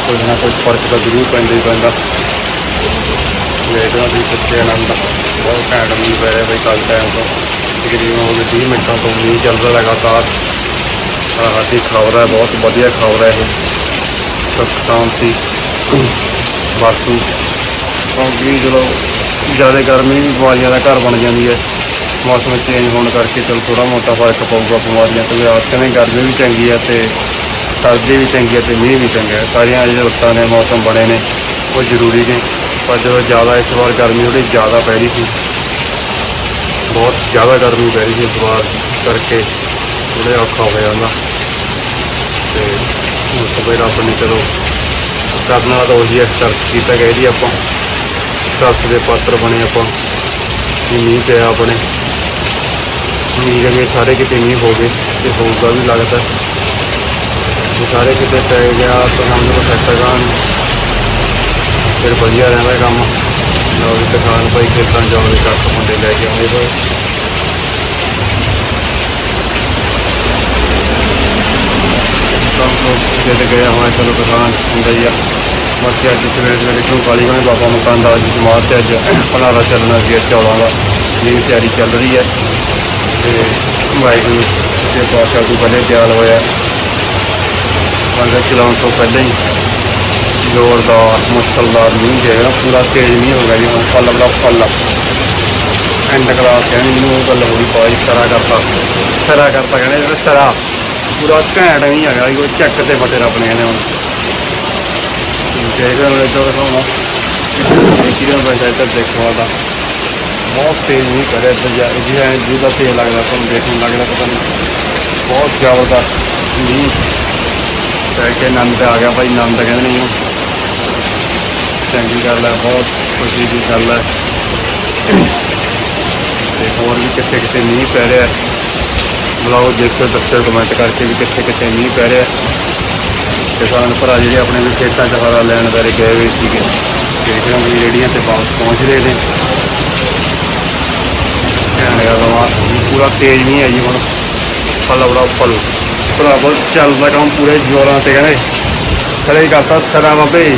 ਕੁਝ ਨਾ ਕੁਝ ਫ਼ਰਕ ਤਾਂ ਜ਼ਰੂਰ ਪੈਂਦਾ ਹੀ ਪੈਂਦਾ। ਵੇਖਦਾ ਵੀ ਕਿੱਥੇ ਆਨੰਦ ਬਹੁਤ ਘੈਂਟ ਮੀਂਹ ਪੈ ਰਿਹਾ ਬਈ ਕੱਲ ਟਾਈਮ ਤੋਂ। ਤਕਰੀਬਨ ਹੋ ਗਏ 30 ਮਿੰਟਾਂ ਤੋਂ ਮੀਂਹ ਚੱਲਦਾ ਲਗਾਤਾਰ। ਰਾਤ ਖਬਰ ਹੈ, ਬਹੁਤ ਵਧੀਆ ਖਬਰ ਹੈ ਇਹ। ਸੁੱਖ, ਸ਼ਾਂਤੀ। ਬਾਕੀ ਕਿਉਂਕਿ ਜਦੋਂ ਜ਼ਿਆਦਾ ਗਰਮੀ ਵੀ ਬਿਮਾਰੀਆਂ ਦਾ ਘਰ ਬਣ ਜਾਂਦੀ ਹੈ। ਮੌਸਮ ਚੇਂਜ ਹੋਣ ਕਰਕੇ ਚਲ ਥੋੜਾ ਮੋਟਾ ਫ਼ਰਕ ਪਊਗਾ, ਬਿਮਾਰੀਆਂ ਤੋਂ ਵੀ ਰਾਤ ਕਹਿੰਦੇ ਗਰਮੀ ਵੀ ਚੰਗੀ ਹੈ ਤੇ ਸਰਦੀ ਵੀ ਚੰਗੀ ਹੈ ਤੇ ਮੀਂਹ ਵੀ ਚੰਗਾ ਹੈ ਸਾਰੀਆਂ ਜਿਹੜੀਆਂ ਰੁੱਤਾਂ ਨੇ, ਮੌਸਮ ਬਣੇ ਨੇ, ਉਹ ਜ਼ਰੂਰੀ ਨੇ। ਪਰ ਜਦੋਂ ਜ਼ਿਆਦਾ ਇਸ ਵਾਰ ਗਰਮੀ ਥੋੜੀ ਜ਼ਿਆਦਾ ਪੈ ਰਹੀ ਸੀ। ਬਹੁਤ ਜ਼ਿਆਦਾ ਗਰਮੀ ਪੈ ਰਹੀ ਸੀ ਇਸ ਵਾਰ ਕਰਕੇ ਥੋੜ੍ਹਾ ਔਖਾ ਹੋ ਜਾਂਦਾ ਤੇ ਉਸ ਤੋਂ ਬਈ ਰੱਬ ਨੇ ਚਲੋ ਕਰਨ ਵਾਲਾ ਤਾਂ ਉਹੀ ਹੈ, ਤਰਸ ਕੀਤਾ ਗਿਆ ਜੀ ਆਪਾਂ। ਤਰਸ ਦੇ ਪਾਤਰ ਬਣੇ ਆਪਾਂ। ਕਿ ਮੀਂਹ ਪਿਆ ਆਪਣੇ। ਉਮੀਦ ਹੈ ਵੀ ਸਾਰੇ ਕਿਤੇ ਮੀਂਹ ਹੋ ਗਏ ਤੇ ਹੋਊਗਾ ਵੀ ਲੱਗਦਾ ਜੇ ਸਾਰੇ ਕਿਤੇ ਪੈ ਗਿਆ ਤਾਂ ਸਮਝ ਲਓ ਸੈੱਟ ਗਾਣ ਫਿਰ ਵਧੀਆ ਰਹਿੰਦਾ ਕੰਮ ਲਓ ਜੀ ਕਿਸਾਨ ਭਾਈ ਖੇਤਾਂ ਜਾਣ ਦੇ ਕੱਖ ਮੁੰਡੇ ਲੈ ਕੇ ਆਉਂਦੇ ਭਾਈ ਕੰਮ ਤੋਂ ਜਿੱਦ ਗਿਆ ਹੋਇਆ ਚਲੋ ਕਿਸਾਨ ਹੁੰਦਾ ਹੀ ਆ ਬਾਕੀ ਅੱਜ ਸਵੇਰੇ ਸਵੇਰੇ ਕਿਉਂ ਕਾਲੀ ਗਾਣੇ ਬਾਬਾ ਮਕਾਨ ਦਾ ਅੱਜ ਜਮਾਤ ਤੇ ਅੱਜ ਭਲਾਰਾ ਚੱਲਣਾ ਸੀ ਇਹ ਤੇ ਵਾਹਿਗੁਰੂ ਦੇ ਪਾਸ਼ਾ ਤੋਂ ਪਹਿਲੇ ਤਿਆਰ ਹੋਇਆ। ਲੰਗਰ ਚਲਾਉਣ ਤੋਂ ਪਹਿਲਾਂ ਹੀ ਜ਼ੋਰਦਾਰ ਮੁਸਲਦਾਰ ਮੀਂਹ ਜਿਹੜਾ ਪੂਰਾ ਤੇਜ਼ ਨਹੀਂ ਹੋ ਗਿਆ ਜੀ ਹੁਣ ਫਲ ਦਾ ਫਲ ਐਂਡ ਕਲਾਸ ਕਹਿੰਦੇ ਜਿਹਨੂੰ ਉਹ ਗੱਲ ਹੋਈ ਪਾਈ ਸਰਾ ਕਰਤਾ। ਸਰਾ ਕਰਤਾ ਕਹਿੰਦੇ ਜਿਹੜਾ ਸਰਾ ਪੂਰਾ ਘੈਂਟ ਨਹੀਂ ਹੈਗਾ ਜੀ, ਉਹ ਚੱਕ ਤੇ ਫਟੇ ਰੱਬ ਨੇ ਕਹਿੰਦੇ ਹੁਣ। ਦੇਖ ਰਹੇ ਹੋ ਇੱਧਰ ਦਿਖਾਉਣਾ ਇਹ ਕਿਹੜਾ ਬੈਠਾ ਇੱਧਰ ਦੇਖੋ ਬਹੁਤ ਤੇਜ਼ ਨਹੀਂ ਕਰਿਆ ਇੱਧਰ ਜਾ ਜੀ ਹੈ ਜਿਹਦਾ ਤੇਜ਼ ਲੱਗਦਾ ਤੁਹਾਨੂੰ ਦੇਖਣ ਨੂੰ ਲੱਗਦਾ ਪਤਾ ਨਹੀਂ। ਬਹੁਤ ਜ਼ਬਰਦਸਤ ਮੀਂਹ ਪੈ ਕੇ ਆਨੰਦ ਆ ਗਿਆ ਭਾਈ, ਆਨੰਦ ਕਹਿੰਦੇ ਨੇ ਇਹਨੂੰ। ਚੰਗੀ ਗੱਲ ਹੈ, ਬਹੁਤ ਖੁਸ਼ੀ ਦੀ ਗੱਲ ਹੈ। ਤੇ ਹੋਰ ਵੀ ਕਿੱਥੇ ਕਿੱਥੇ ਮੀਂਹ ਪੈ ਰਿਹਾ। ਹੈ ਬੁਲਾਓ ਦੇਖੋ ਦੱਸੋ ਕਮੈਂਟ ਕਰਕੇ ਵੀ ਕਿੱਥੇ ਕਿੱਥੇ ਮੀਂਹ ਪੈ ਰਿਹਾ। ਹੈ ਕਿਸਾਨ ਭਰਾ ਜਿਹੜੇ ਆਪਣੇ ਵੀ ਖੇਤਾਂ 'ਚ ਹਰਾ ਲੈਣ ਬਾਰੇ ਗਏ ਹੋਏ ਸੀਗੇ। ਦੇਖ ਵੀ ਹੋ ਰੇੜੀਆਂ ਤੇ ਵਾਪਸ ਪਹੁੰਚ ਰਹੇ ਨੇ। ਕਹਿਣ ਲੱਗਾ ਵਾ। ਪੂਰਾ ਤੇਜ਼ ਨਹੀਂ ਹੈ ਜੀ ਹੁਣ। ਫਲ ਬੜਾ ਫਲ ਭਰਾ ਚੱਲਦਾ ਕੰਮ ਪੂਰੇ ਜ਼ੋਰਾਂ ਤੇ ਕਹਿੰਦੇ। ਖੜੇ ਕਰਤਾ ਸਰਾ ਬਾਬੇ।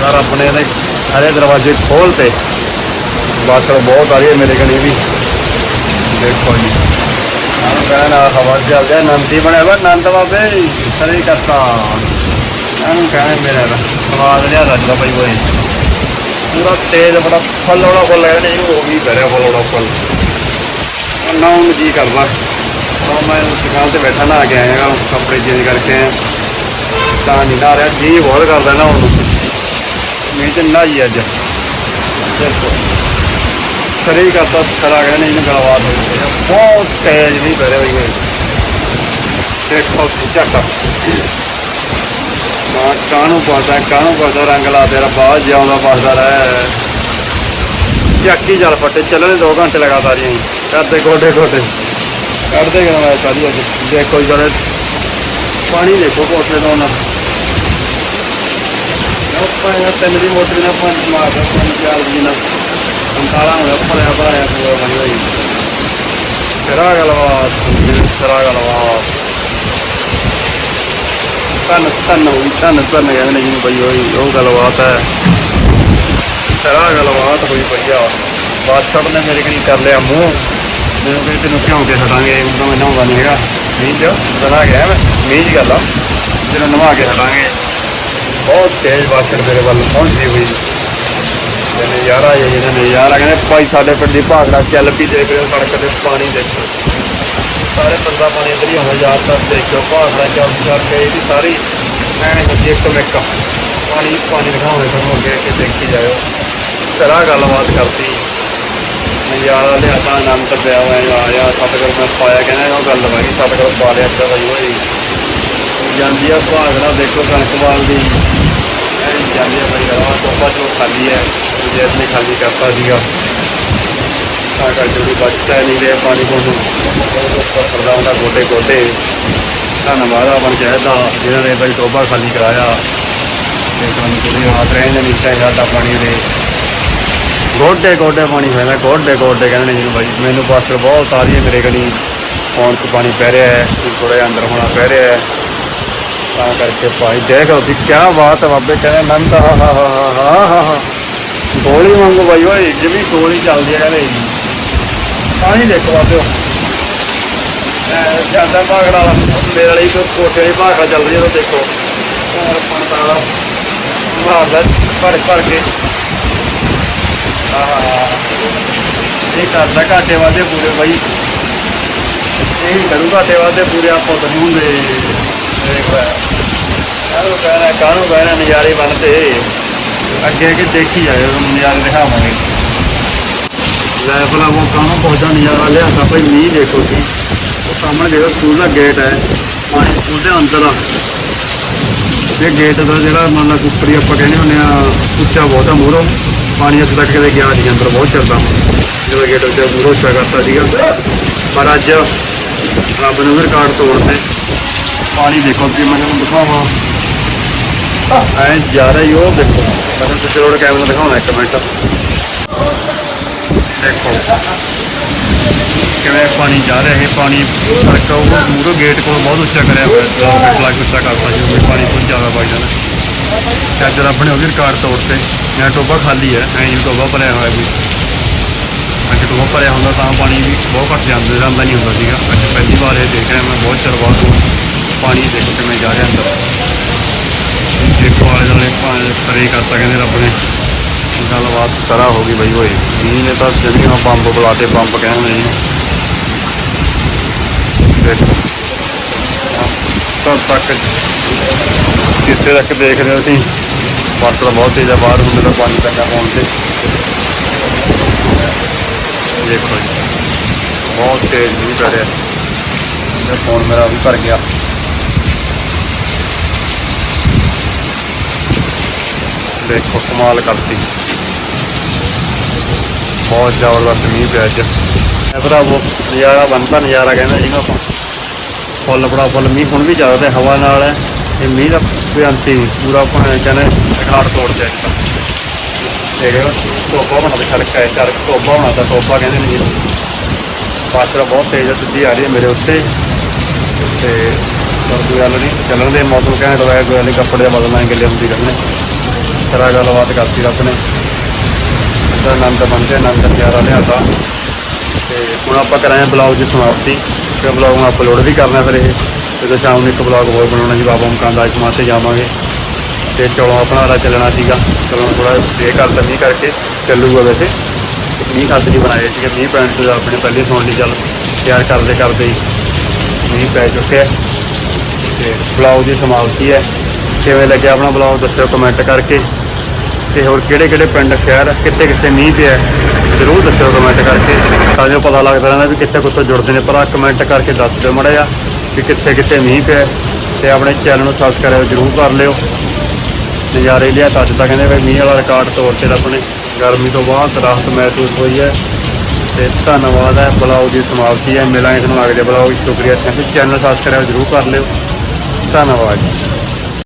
ਸਰ ਆਪਣੇ ਨੇ ਸਾਰੇ ਦਰਵਾਜ਼ੇ ਖੋਲ ਤੇ। ਬਾਸਰ ਬਹੁਤ ਆ ਰਹੀ ਹੈ ਮੇਰੇ ਕਣੀ ਵੀ। ਦੇਖੋ ਜੀ। ਆਹ ਕਹਿਣਾ ਹਵਾ ਚੱਲ ਨੰਦੀ ਬਣਿਆ ਵਾ। ਨੰਦ ਬਾਬੇ, ਖੜੇ ਕਰਤਾ ਇਹਨੂੰ ਕਹਿਣਾ ਮੇਰੇ। ਦਾ ਸਵਾਦ ਲਿਆ ਰੱਜਦਾ ਭਾਈ ਹੋਏ ਪੂਰਾ ਤੇਜ਼ ਬੜਾ ਫਲ ਵਾਲਾ ਫੁੱਲ ਹੈ ਨਹੀਂ ਉਹ ਵੀ ਕਰਿਆ ਫਲ ਵਾਲਾ ਫੁੱਲ। ਨਾ ਉਹਨੂੰ ਜੀ ਕਰਦਾ। ਤਾਂ ਮੈਂ ਦੁਕਾਨ ਤੇ ਬੈਠਾ ਨਾ ਆ ਕੇ ਆਇਆ ਕੱਪੜੇ ਚੇਂਜ ਕਰਕੇ। ਆਇਆ ਤਾਂ ਨਹੀਂ ਨਾ ਰਿਹਾ, ਜੀ ਬਹੁਤ ਕਰਦਾ ਨਾ ਹੁਣ। ਮੈਂ ਤੇ ਨਾ ਹੀ ਅੱਜ। ਦੇਖੋ ਸਰੇ ਹੀ ਕਰਤਾ ਖੜਾ ਗਿਆ ਇਹਨੂੰ ਗਲਵਾਤ ਹੋ ਗਈ ਬਹੁਤ ਤੇਜ਼ ਨਹੀਂ ਪੈ ਰਿਹਾ ਹੋਈ ਦੇਖੋ ਝਟਾ ਮਾਂ ਕਾਹਨੂੰ ਪਤਾ ਕਾਹਨੂੰ ਪਤਾ ਰੰਗ ਲਾ ਤੇਰਾ ਬਾਹਰ ਜਿਉਂਦਾ ਬਸਦਾ ਰਹਿ। ਚੱਕੀ ਜਲ ਫੱਟੇ, ਚੱਲਣੇ 2 ਘੰਟੇ ਲਗਾਤਾਰ ਹੀ ਕਰਦੇ ਗੋਡੇ ਗੋਡੇ ਕੱਢਦੇ ਕਿਵੇਂ ਮੈਂ ਕਾਦੀ ਅੱਜ। ਦੇਖੋ ਜਰੇ, ਪਾਣੀ ਦੇਖੋ ਕੋਠੇ ਤੋਂ ਨਾ। ਆਪਾਂ ਤਿੰਨ ਦੀ ਮੋਟਰ ਨਾਲ ਪੰਜ ਮਾਰਦਾ ਪੰਜ ਚਾਰ ਦੀ ਨਾਲ। ਅੰਤਾਲਾ ਹੋਇਆ ਭਰਿਆ ਭਰਿਆ, ਪੂਰਾ ਬਣੀ ਹੋਈ ਤੇਰਾ ਗਲਵਾ ਤੇਰਾ ਗਲਵਾ ਤਨ ਤਨ ਹੋਈ ਤਨ ਤਨ ਕਹਿੰਦੇ ਨੇ ਜਿਹਨੂੰ ਪਈ ਹੋਈ ਉਹ ਗੱਲਬਾਤ ਹੈ ਤੇਰਾ ਗੱਲਬਾਤ ਹੋਈ ਪਈ ਬਾਦਸ਼ਾਹ ਨੇ ਮੇਰੇ ਕਨੀ ਕਰ ਲਿਆ ਮੂੰਹ ਮੈਨੂੰ ਕਹਿੰਦੇ ਤੈਨੂੰ ਕਿਉਂ ਕੇ ਹਟਾਂਗੇ ਉਦੋਂ ਮੈਂ ਨਹਾਉਂਦਾ ਨਹੀਂ ਹੈਗਾ ਮੀਂਹ ਚ ਬਣਾ ਗਿਆ ਮੈਂ ਮੀਂਹ ਦੀ ਗੱਲ ਆ ਤੈਨੂੰ ਨਵਾ ਕੇ ਹਟਾਂਗੇ ਬਹੁਤ ਤੇਜ਼ ਬਾਦਸ਼ਾਹ ਮੇਰੇ ਵੱਲ ਪਹੁੰਚੀ ਹੋਈ ਤੇ ਨਜ਼ਾਰਾ ਇਹ ਜਿਹੜਾ ਨਜ਼ਾਰਾ ਕਹਿੰਦੇ ਭਾਈ ਸਾਡੇ ਪਿੰਡ ਦੀ ਭਾਗੜਾ ਚੱਲ ਪੀ ਦੇਖ ਰਹੇ ਸੜਕ ਤੇ ਪਾਣੀ ਦੇਖੋ ਸਾਰੇ ਪੰਦਾ ਪਾਣੀ ਇੱਧਰ ਹੀ ਆਉਂਦਾ ਯਾਰ ਤਾਂ ਦੇਖੋ ਭਾਗੜਾ ਚੱਲ ਚੱਲ ਕਰਕੇ ਇਹਦੀ ਸਾਰੀ ਐਨ ਹੁੰਦੀ ਇੱਕ ਮਿੱਕ ਪਾਣੀ ਪਾਣੀ ਦਿਖਾਉਂਦੇ ਤੁਹਾਨੂੰ ਅੱਗੇ ਅੱਗੇ ਦੇਖੀ ਜਾਇਓ। ਤੇਰਾ ਗੱਲਬਾਤ ਕਰਤੀ। ਨਜ਼ਾਰਾ ਲਿਆਤਾ ਆਨੰਦ ਪਿਆ ਹੋਇਆ ਆਇਆ ਸਤਿਗੁਰ ਮੈਂ ਪਾਇਆ, ਕਹਿੰਦਾ ਉਹ ਗੱਲ ਵਾਂਗੀ ਸਤਿਗੁਰ ਪਾ ਲਿਆ ਅੱਛਾ ਭਾਈ ਹੋਈ। ਜਾਂਦੀ ਆ ਭਾਗੜਾ ਦੇਖੋ ਕਣਕਵਾਲ ਦੀ। ਜਾਂਦੀ ਆ ਭਾਈ ਰਵਾ ਟੋਪਾ ਚੋ ਖਾਲੀ ਹੈ ਜੇਤ ਨੇ ਖਾਲੀ ਕਰਤਾ ਸੀਗਾ। ਤਾਂ ਕਰਕੇ ਜਿਹੜੀ ਬਚਦਾ ਨਹੀਂ ਰਿਹਾ, ਪਾਣੀ ਕੋਲ ਪਰਦਾ ਹੁੰਦਾ ਗੋਡੇ ਗੋਡੇ। ਧੰਨਵਾਦ, ਆਪਣ ਚਾਹਦਾ ਜਿਹਨਾਂ ਨੇ ਭਾਈ ਟੋਬਾ ਖਾਲੀ ਕਰਾਇਆ। ਤੇ ਤੁਹਾਨੂੰ ਕੋਈ ਆਸ ਰਹੇ ਨੇ ਨਹੀਂ ਸਾਡਾ ਪਾਣੀ ਦੇ। ਗੋਡੇ ਗੋਡੇ ਪਾਣੀ ਹੋਇਆ ਗੋਡੇ ਗੋਡੇ ਕਹਿੰਦੇ ਨੇ ਬਾਈ, ਮੈਨੂੰ ਪਾਸਟਰ ਬਹੁਤ ਆ ਰਹੀ ਹੈ ਮੇਰੇ ਕਣੀ ਫੋਨ 'ਚ ਪਾਣੀ ਪੈ ਰਿਹਾ ਹੈ ਥੋੜਾ ਜਿਹਾ ਅੰਦਰ ਹੋਣਾ ਪੈ ਰਿਹਾ ਹੈ। ਤਾਂ ਕਰਕੇ ਭਾਈ, ਦੇਖ ਲਓ ਵੀ ਕੀ ਬਾਤ ਹੈ ਬਾਬੇ, ਕਹਿੰਦੇ ਨੰਦ ਹਾ ਹਾ ਹਾ ਹਾ ਹਾ। ਗੋਲੀ ਵਾਂਗੂ ਬਾਈ ਓਏ, ਜਿਵੇਂ ਗੋਲੀ ਚੱਲਦੀ ਹੈ ਕਹਿੰਦੇ। ਪਾਣੀ ਦੇਖੋ ਬਾਬਿਓ ਜਾਂਦਾ ਭਾਗੜਾ ਮੇਰੇ ਵਾਲੀ ਕੋਈ ਕੋਠੇ ਦੀ ਭਾਗੜਾ ਚੱਲ ਰਹੀ ਹੈ ਦੇਖੋ। ਹੋਰ ਪਣਤਾ ਵਾਲਾ ਮਾਰਦਾ ਭਰ ਭਰ ਕੇ। ਆਹ, ਇਹ ਕਰਦਾ ਘਾਟੇ ਵਾਦੇ ਪੂਰੇ ਬਾਈ। ਇਹ ਕਰੂ ਘਾਟੇ ਵਾਦੇ ਪੂਰੇ ਆਪੋ ਤਾਂ ਨਹੀਂ ਦੇਖ ਲੈ। ਕਾਹਨੂੰ ਕਹਿਣਾ ਕਾਹਨੂੰ ਕਹਿਣਾ ਨਜ਼ਾਰੇ ਬਣਦੇ ਅੱਗੇ ਅੱਗੇ ਦੇਖੀ ਜਾਇਓ, ਨਜ਼ਾਰੇ ਦਿਖਾਵਾਂਗੇ। ਲੈ ਭਲਾ ਉਹ ਕਾਹਨੂੰ ਪਹੁੰਚਾ ਨਜ਼ਾਰਾ ਲਿਆਂਦਾ ਭਾਈ, ਮੀਂਹ ਦੇਖੋ ਜੀ ਉਹ ਸਾਹਮਣੇ ਜਿਹੜਾ ਸਕੂਲ ਦਾ ਗੇਟ ਹੈ। ਪਾਣੀ ਸਕੂਲ ਦੇ ਅੰਦਰ ਆ। ਇਹ ਗੇਟ ਦਾ ਜਿਹੜਾ ਮੰਨ ਲਾ ਉੱਪਰੀ ਆਪਾਂ ਕਹਿੰਦੇ ਹੁੰਦੇ ਆ, ਉੱਚਾ ਬਹੁਤ ਆ ਮੂਹਰੋਂ ਪਾਣੀ ਅੱਜ ਤੱਕ ਕਦੇ ਗਿਆ ਨਹੀਂ ਅੰਦਰ ਬਹੁਤ ਚਿਰਦਾ ਜਦੋਂ ਗੇਟ ਉੱਤੇ ਮੂਹਰੋਂ ਉੱਚਾ ਕਰਤਾ ਸੀਗਾ। ਪਰ ਅੱਜ ਰੱਬ ਨੇ ਉਹ ਰਿਕਾਰਡ ਤੋੜਤੇ। ਪਾਣੀ ਦੇਖੋ ਕਿ ਮੈਂ ਤੁਹਾਨੂੰ ਦਿਖਾਵਾਂ। ਐ ਜ਼ਿਆਦਾ ਹੀ ਉਹ ਦੇਖੋ। ਮੈਂ ਤੁਹਾਨੂੰ ਪਿੱਛੇ ਰੋਡ ਕੈਮਰਾ ਦਿਖਾਉਣਾ ਇੱਕ ਮਿੰਟ। ਦੇਖੋ। ਕਿਵੇਂ ਪਾਣੀ ਜਾ ਰਿਹਾ, ਇਹ ਪਾਣੀ ਸੜਕ ਉਹ ਮੂਰੋ ਗੇਟ ਕੋਲ ਬਹੁਤ ਉੱਚਾ ਕਰਿਆ ਹੋਇਆ ਹੈ। ਗੇਟ ਲਾ ਕੇ ਉੱਚਾ ਕਰਤਾ ਜੀ ਵੀ ਪਾਣੀ ਬਹੁਤ ਜ਼ਿਆਦਾ ਵਗ ਜਾਣਾ ਤੇ ਅੱਜ ਰੱਬ ਨੇ ਉਹ ਵੀ ਰਿਕਾਰਡ ਤੋੜਤੇ ਜਾਂ ਟੋਬਾ ਖਾਲੀ ਹੈ, ਐਂ ਹੀ ਟੋਬਾ ਭਰਿਆ ਹੋਇਆ ਵੀ। ਅੱਜ ਟੋਬਾ ਭਰਿਆ ਹੁੰਦਾ ਤਾਂ ਪਾਣੀ ਵੀ ਬਹੁਤ ਘੱਟ ਜਾਂਦਾ ਜਾਂਦਾ ਨਹੀਂ ਹੁੰਦਾ ਸੀਗਾ। ਅੱਜ ਪਹਿਲੀ ਵਾਰ ਇਹ ਦੇਖ ਰਿਹਾ ਮੈਂ, ਬਹੁਤ ਚਿਰ ਬਾਅਦ ਪਾਣੀ ਦੇਖੋ ਕਿਵੇਂ ਜਾ ਰਿਹਾ ਅੰਦਰ। ਦੇਖੋ ਆਲੇ ਦੁਆਲੇ ਪਾਣੀ ਪਰੇ ਕਰਤਾ, ਕਹਿੰਦੇ ਰੱਬ ਨੇ। ਗੱਲਬਾਤ ਸਾਰਾ ਹੋ ਗਈ ਬਈ ਹੋਏ ਮੀਂਹ ਨੇ ਤਾਂ ਜਿਹੜੀਆਂ ਬੰਬ ਬੁਲਾਤੇ ਬੰਬ ਕਹਿੰਦੇ ਨੇ ਦੇਖੋ ਤਦ ਤੱਕ ਜਿੱਥੇ ਤੱਕ ਦੇਖ ਰਹੇ ਸੀ ਵਾਟਰ ਤਾਂ ਬਹੁਤ ਤੇਜ਼ ਆ ਬਾਹਰ ਹੁੰਦੇ ਤਾਂ ਪਾਣੀ ਪੈਂਦਾ ਹੋਣ ਤੇ ਦੇਖੋ ਜੀ ਬਹੁਤ ਤੇਜ਼ ਮੀਂਹ ਪੈ ਰਿਹਾ ਤੇ ਫੋਨ ਮੇਰਾ ਵੀ ਭਰ ਗਿਆ ਦੇਖੋ ਕਮਾਲ ਕਰਤੀ ਬਹੁਤ ਜ਼ਬਰਦਸਤ ਮੀਂਹ ਪਿਆ ਅੱਜ। ਇਹ ਭਰਾਵੋ ਨਜ਼ਾਰਾ ਬਣਦਾ, ਨਜ਼ਾਰਾ ਕਹਿੰਦਾ ਜੀ ਆਪਾਂ। ਫੁੱਲ ਬੜਾ ਫੁੱਲ, ਮੀਂਹ ਹੁਣ ਵੀ ਚੱਲਦਾ ਤੇ ਹਵਾ ਨਾਲ ਹੈ। ਇਹ ਮੀਂਹ ਦਾ ਬੇਅੰਤੀ ਪੂਰਾ ਭਾਵੇਂ ਕਹਿੰਦੇ ਰਿਕਾਰਡ ਤੋੜ ਦਿਆ ਇੱਕ ਇਹ ਬਣਾ ਦੇ ਸੜਕ ਹੈ ਸੜਕ ਟੋਬਾ ਬਣਾ ਤਾਂ ਟੋਪਾ ਕਹਿੰਦੇ ਨੇ ਜੀ। ਬਾਸ਼ਰਾ ਬਹੁਤ ਤੇਜ਼ ਸਿੱਧੀ ਆ ਰਹੀ ਹੈ ਮੇਰੇ ਉੱਤੇ। ਤੇ ਪਰ ਕੋਈ ਗੱਲ ਨਹੀਂ, ਚੱਲਣ ਦੇ ਮੌਸਮ ਘੈਂਟ ਹੋਇਆ ਕੋਈ ਨਹੀਂ, ਕੱਪੜੇ ਦਾ ਬਦਲਣਾ ਗਿੱਲੇ ਹੁੰਦੀ ਰਹਿਣੇ ਤੇਰਾ ਗੱਲਬਾਤ ਕਰਤੀ ਰੱਬ ਨੇ। ਦਾ ਆਨੰਦ ਬੰਦੇ ਆਨੰਦ ਪਿਆਰਾ ਲਿਆਤਾ ਤੇ। ਹੁਣ ਆਪਾਂ ਕਰਾਂਗੇ ਬਲੌਗ ਦੀ ਸਮਾਪਤੀ ਤੇ ਬਲੌਗ ਨੂੰ ਅਪਲੋਡ ਵੀ ਕਰਨਾ ਫਿਰ ਇਹ। ਤੇ ਸ਼ਾਮ ਨੂੰ ਇੱਕ ਬਲੌਗ ਹੋਰ ਬਣਾਉਣਾ ਜੀ ਬਾਬਾ ਮਕਾਨ ਦਾ ਸਮਾਨ ਤੇ ਜਾਵਾਂਗੇ। ਤੇ ਚਲੋ ਆਪਣਾ ਵਾਲਾ ਚੱਲਣਾ ਸੀਗਾ। ਚਲੋ ਥੋੜਾ ਇਹ ਕਰਤਾ ਨਹੀਂ ਕਰਕੇ ਚੱਲੂਗਾ ਵੈਸੇ। ਮੀਂਹ ਖਾਤੇ ਦੀ ਬਣਾਏ ਸੀਗੇ, ਮੀਂਹ ਪੈਣ ਤੋਂ ਆਪਣੇ ਪਹਿਲੇ ਸੁਣ ਲਈ ਚੱਲ ਤਿਆਰ ਕਰਦੇ ਕਰਦੇ ਹੀ ਮੀਂਹ ਪੈ ਚੁੱਕਿਆ। ਤੇ ਬਲੌਗ ਦੀ ਸਮਾਪਤੀ ਹੈ। ਕਿਵੇਂ ਲੱਗਿਆ ਆਪਣਾ ਬਲੌਗ ਦੱਸਿਓ ਕਮੈਂਟ ਕਰਕੇ। ਤੇ ਹੋਰ ਕਿਹੜੇ ਕਿਹੜੇ ਪਿੰਡ, ਸ਼ਹਿਰ, ਕਿੱਥੇ ਕਿੱਥੇ ਮੀਂਹ ਪਿਆ ਜ਼ਰੂਰ ਦੱਸਿਓ ਕਮੈਂਟ ਕਰਕੇ। ਤਾਂ ਜੋ ਪਤਾ ਲੱਗਦਾ ਰਹਿੰਦਾ ਵੀ ਕਿੱਥੇ ਕਿੱਥੇ ਜੁੜਦੇ ਨੇ। ਭਰਾ ਕਮੈਂਟ ਕਰਕੇ ਦੱਸ ਦਿਓ ਮੜਾ ਜਾ ਵੀ ਕਿੱਥੇ ਕਿੱਥੇ ਮੀਂਹ ਪਿਆ ਹੈ। ਤੇ ਆਪਣੇ ਚੈਨਲ ਨੂੰ ਸਬਸਕ੍ਰਾਈਬ ਜ਼ਰੂਰ ਕਰ ਲਿਓ। ਨਜ਼ਾਰੇ ਲਿਆ ਤਾਂ ਅੱਜ ਤਾਂ ਕਹਿੰਦੇ ਵੀ ਮੀਂਹ ਵਾਲਾ ਰਿਕਾਰਡ ਤੋੜ ਤੇ ਆਪਣੇ ਗਰਮੀ ਤੋਂ ਬਾਅਦ ਰਾਹਤ ਮਹਿਸੂਸ ਹੋਈ ਹੈ। ਤੇ ਧੰਨਵਾਦ ਹੈ ਬਲੌਗ ਦੀ ਸਮਾਪਤੀ ਹੈ। ਮਿਲਾਂਗੇ ਤੁਹਾਨੂੰ ਅਗਲੇ ਬਲੌਗ ਵਿੱਚ। ਸ਼ੁਕਰੀਆ। ਥੈਂਕ ਯੂ ਚੈਨਲ ਸਬਸਕ੍ਰਾਈਬ ਜ਼ਰੂਰ ਕਰ ਲਿਓ। ਧੰਨਵਾਦ